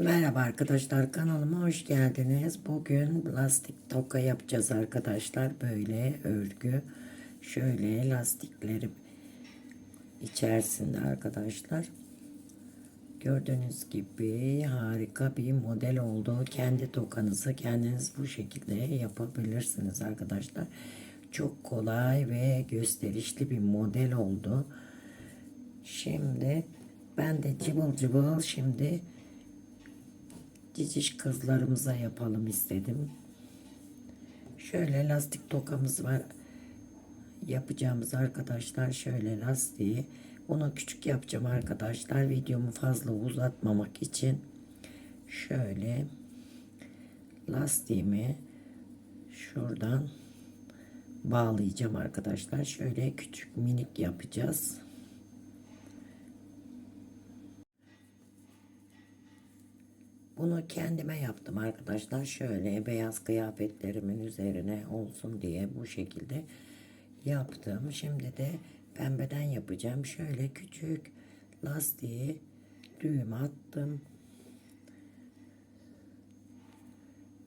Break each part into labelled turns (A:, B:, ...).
A: Merhaba arkadaşlar kanalıma hoş geldiniz. Bugün lastik toka yapacağız arkadaşlar. Böyle örgü. Şöyle lastikleri içerisinde arkadaşlar. Gördüğünüz gibi harika bir model oldu. Kendi tokanızı kendiniz bu şekilde yapabilirsiniz arkadaşlar. Çok kolay ve gösterişli bir model oldu. Şimdi ben de cıvıl cıvıl şimdi ciciş kızlarımıza yapalım istedim. Şöyle lastik tokamız var. Yapacağımız arkadaşlar şöyle lastiği. Onu küçük yapacağım arkadaşlar. Videomu fazla uzatmamak için. Şöyle lastiğimi şuradan bağlayacağım arkadaşlar. Şöyle küçük minik yapacağız. Bunu kendime yaptım arkadaşlar. Şöyle beyaz kıyafetlerimin üzerine olsun diye bu şekilde yaptım. Şimdi de pembeden yapacağım. Şöyle küçük lastiği düğüm attım.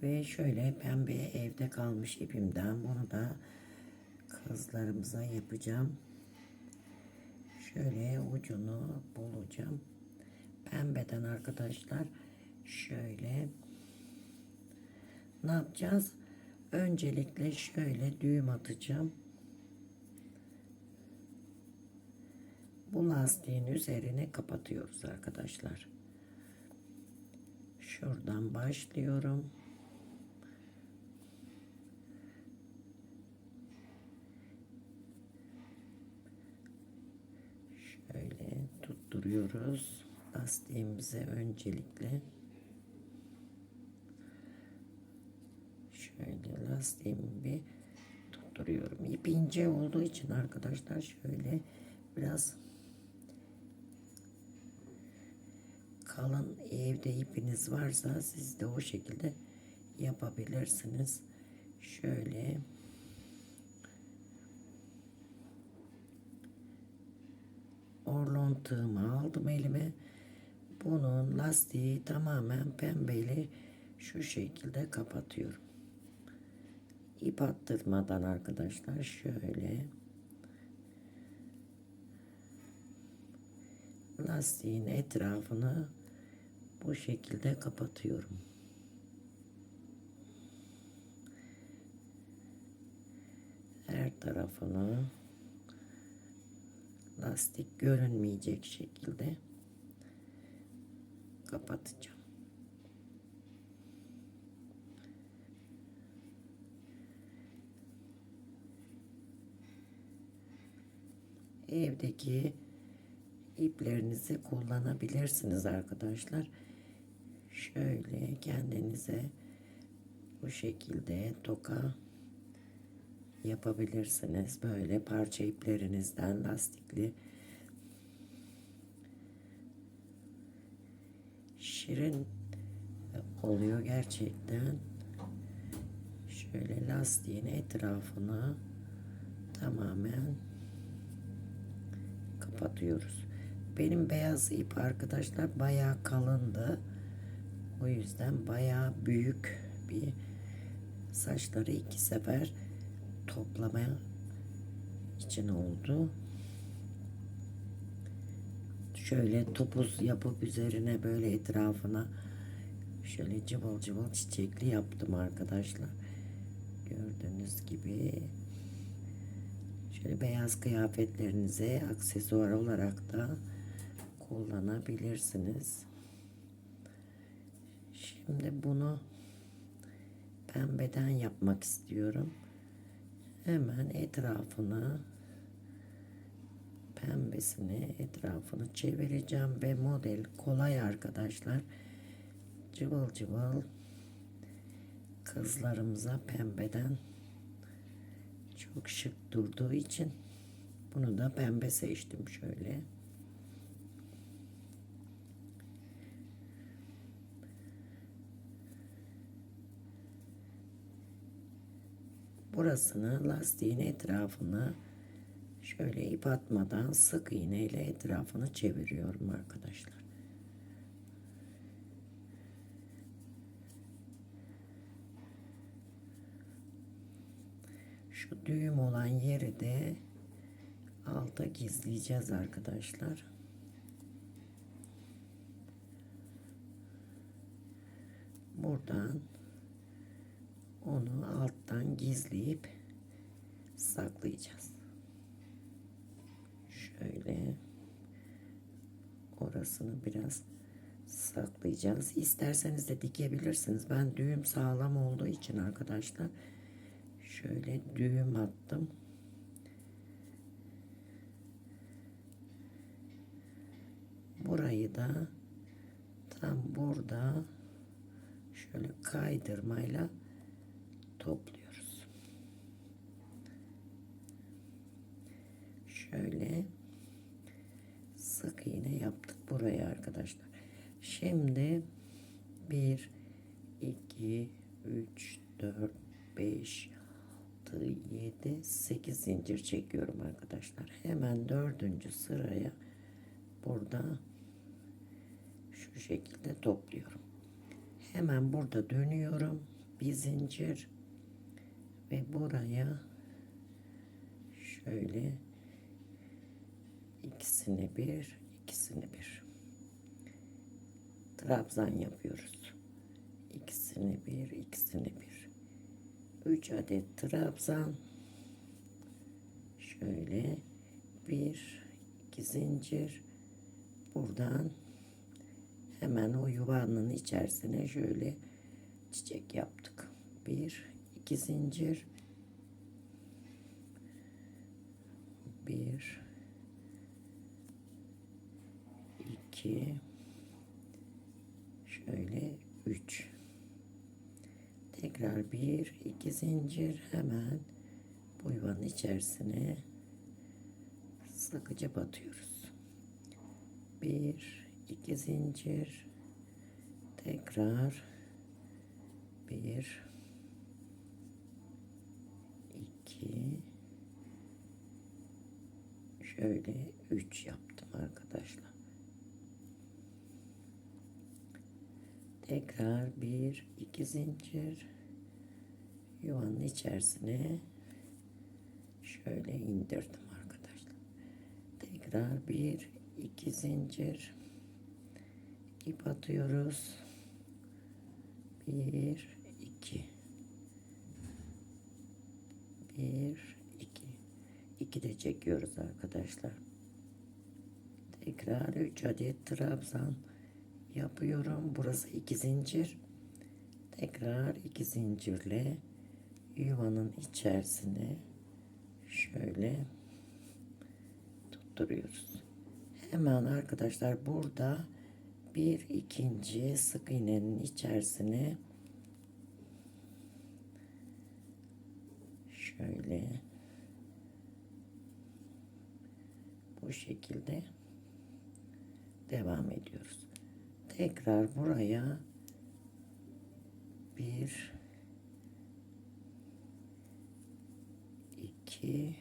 A: Ve şöyle pembe evde kalmış ipimden bunu da kızlarımıza yapacağım. Şöyle ucunu bulacağım. Pembeden arkadaşlar şöyle ne yapacağız? Öncelikle şöyle düğüm atacağım. Bu lastiğin üzerine kapatıyoruz arkadaşlar. Şuradan başlıyorum. Şöyle tutturuyoruz lastiğimize öncelikle. Şöyle lastiğimi bir tutturuyorum. İp ince olduğu için arkadaşlar şöyle biraz kalın evde ipiniz varsa siz de o şekilde yapabilirsiniz. Şöyle orlon tığımı aldım elime. Bunun lastiği tamamen pembeli şu şekilde kapatıyorum. İp attırmadan arkadaşlar şöyle lastiğin etrafını bu şekilde kapatıyorum. Her tarafını lastik görünmeyecek şekilde kapatacağım. Evdeki iplerinizi kullanabilirsiniz arkadaşlar. Şöyle kendinize bu şekilde toka yapabilirsiniz. Böyle parça iplerinizden lastikli şirin oluyor gerçekten. Şöyle lastiğin etrafını tamamen kapatıyoruz. Benim beyaz ip arkadaşlar bayağı kalındı. O yüzden bayağı büyük bir saçları iki sefer toplama için oldu. Şöyle topuz yapıp üzerine böyle etrafına şöyle cıvıl cıvıl çiçekli yaptım arkadaşlar. Gördüğünüz gibi beyaz kıyafetlerinize aksesuar olarak da kullanabilirsiniz. Şimdi bunu pembeden yapmak istiyorum. Hemen etrafını pembesini etrafını çevireceğim ve model kolay arkadaşlar. Cıvıl cıvıl kızlarımıza pembeden çok şık durduğu için bunu da pembe seçtim şöyle. Burasını lastiğin etrafını şöyle ip atmadan sık iğne ile etrafını çeviriyorum arkadaşlar. Şu düğüm olan yeri de alta gizleyeceğiz arkadaşlar. Buradan onu alttan gizleyip saklayacağız. Şöyle orasını biraz saklayacağız. İsterseniz de dikebilirsiniz. Ben düğüm sağlam olduğu için arkadaşlar şöyle düğüm attım. Burayı da tam burada şöyle kaydırmayla topluyoruz. Şöyle sık iğne yaptık buraya arkadaşlar. Şimdi 1 2 3 4 5 6 7 8 zincir çekiyorum arkadaşlar. Hemen dördüncü sıraya burada şu şekilde topluyorum. Hemen burada dönüyorum. Bir zincir ve buraya şöyle ikisini bir, ikisini bir. Trabzan yapıyoruz. İkisini bir, ikisini bir. Üç adet trabzan. Şöyle bir, iki zincir. Buradan hemen o yuvanın içerisine şöyle çiçek yaptık. Bir, iki zincir. Bir, iki, şöyle üç. Tekrar bir, iki zincir hemen bu yuvanın içerisine sıkıca batıyoruz. Bir, iki zincir tekrar bir iki şöyle üç yaptım arkadaşlar tekrar bir iki zincir yuvanın içerisine şöyle indirdim arkadaşlar tekrar bir iki zincir ip atıyoruz. Bir, iki. Bir, iki. İki de çekiyoruz arkadaşlar. Tekrar üç adet trabzan yapıyorum. Burası iki zincir. Tekrar iki zincirle yuvanın içerisine şöyle tutturuyoruz. Hemen arkadaşlar burada bir ikinci sık iğnenin içerisine şöyle bu şekilde devam ediyoruz. Tekrar buraya bir iki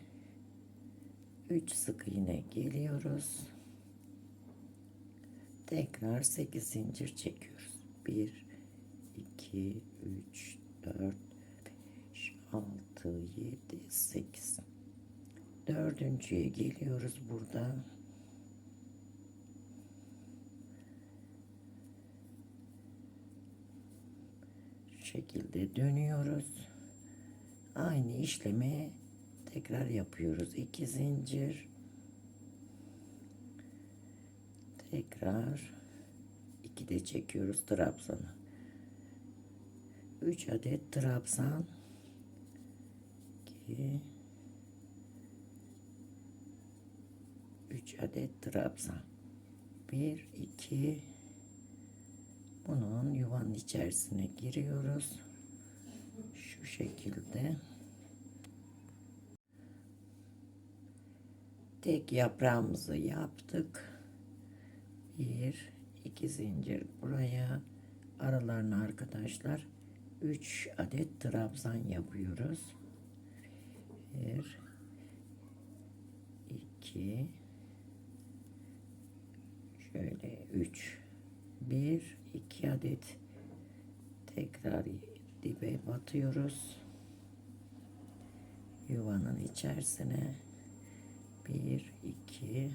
A: üç sık iğne geliyoruz. Tekrar 8 zincir çekiyoruz. 1 2 3 4 5 6 7 8 Dördüncüye geliyoruz burada. Şekilde dönüyoruz. Aynı işlemi tekrar yapıyoruz. 2 zincir. Tekrar. İki de çekiyoruz trabzanı. 3 adet trabzan. 2 3 adet trabzan. 1 2 bunun yuvanın içerisine giriyoruz. Şu şekilde tek yaprağımızı yaptık bir iki zincir buraya aralarına arkadaşlar 3 adet trabzan yapıyoruz. 1 2 şöyle 3 1 2 adet tekrar dibe batıyoruz. yuvanın içerisine bir iki.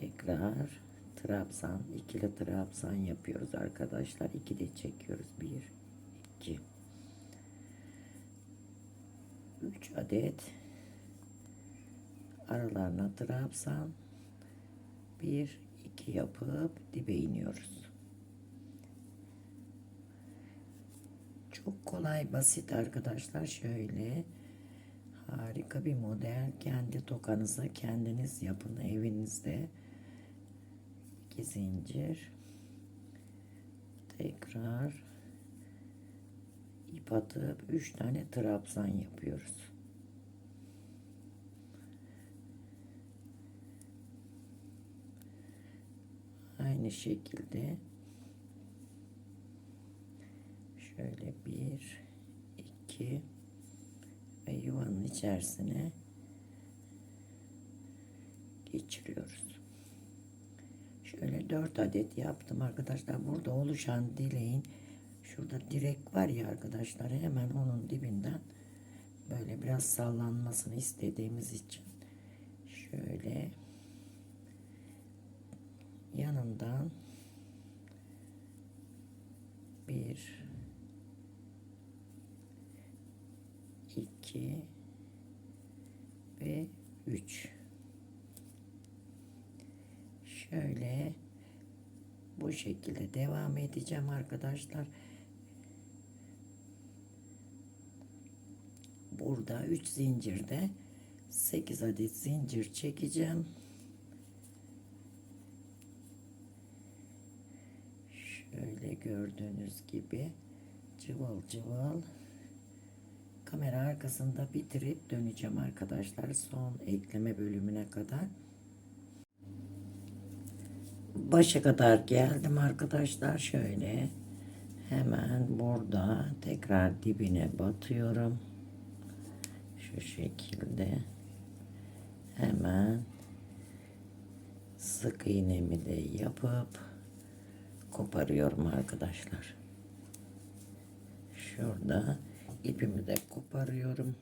A: Tekrar trabzan ikili trabzan yapıyoruz arkadaşlar. İki de çekiyoruz. Bir iki. Üç adet. Aralarına trabzan. Bir iki yapıp dibe iniyoruz. Çok kolay basit arkadaşlar. Şöyle harika bir model. Kendi tokanıza kendiniz yapın evinizde. İki zincir. Tekrar. İp atıp üç tane trabzan yapıyoruz. Aynı şekilde. Şöyle bir iki ve yuvanın içerisine geçiriyoruz. Şöyle 4 adet yaptım arkadaşlar. Burada oluşan dileğin şurada direk var ya arkadaşlar hemen onun dibinden böyle biraz sallanmasını istediğimiz için şöyle yanından bir iki ve üç. Şöyle bu şekilde devam edeceğim arkadaşlar. Burada 3 zincirde 8 adet zincir çekeceğim. Şöyle gördüğünüz gibi cıvıl cıvıl kamera arkasında bitirip döneceğim arkadaşlar. Son ekleme bölümüne kadar. Başa kadar geldim arkadaşlar. Şöyle hemen burada tekrar dibine batıyorum. Şu şekilde hemen sık iğnemi de yapıp koparıyorum arkadaşlar. Şurada ipimi de koparıyorum.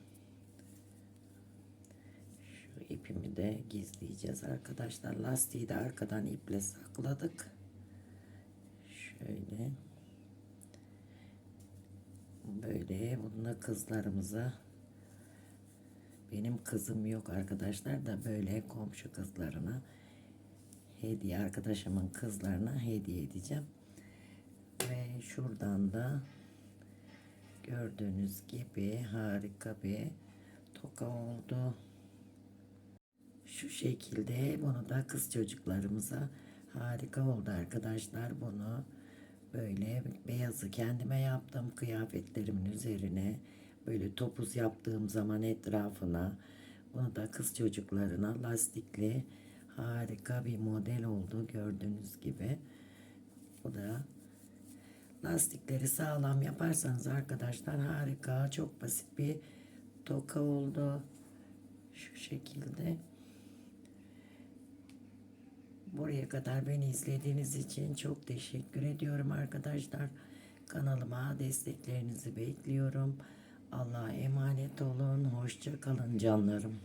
A: Şu ipimi de gizleyeceğiz arkadaşlar. Lastiği de arkadan iple sakladık. Şöyle. Böyle bununla kızlarımıza. Benim kızım yok arkadaşlar da böyle komşu kızlarına hediye arkadaşımın kızlarına hediye edeceğim. Ve şuradan da gördüğünüz gibi harika bir toka oldu. Şu şekilde bunu da kız çocuklarımıza harika oldu arkadaşlar. Bunu böyle beyazı kendime yaptım. Kıyafetlerimin üzerine böyle topuz yaptığım zaman etrafına bunu da kız çocuklarına lastikli harika bir model oldu. Gördüğünüz gibi. Bu da lastikleri sağlam yaparsanız arkadaşlar harika. Çok basit bir toka oldu. Şu şekilde. Buraya kadar beni izlediğiniz için çok teşekkür ediyorum arkadaşlar. Kanalıma desteklerinizi bekliyorum. Allah'a emanet olun. Hoşça kalın canlarım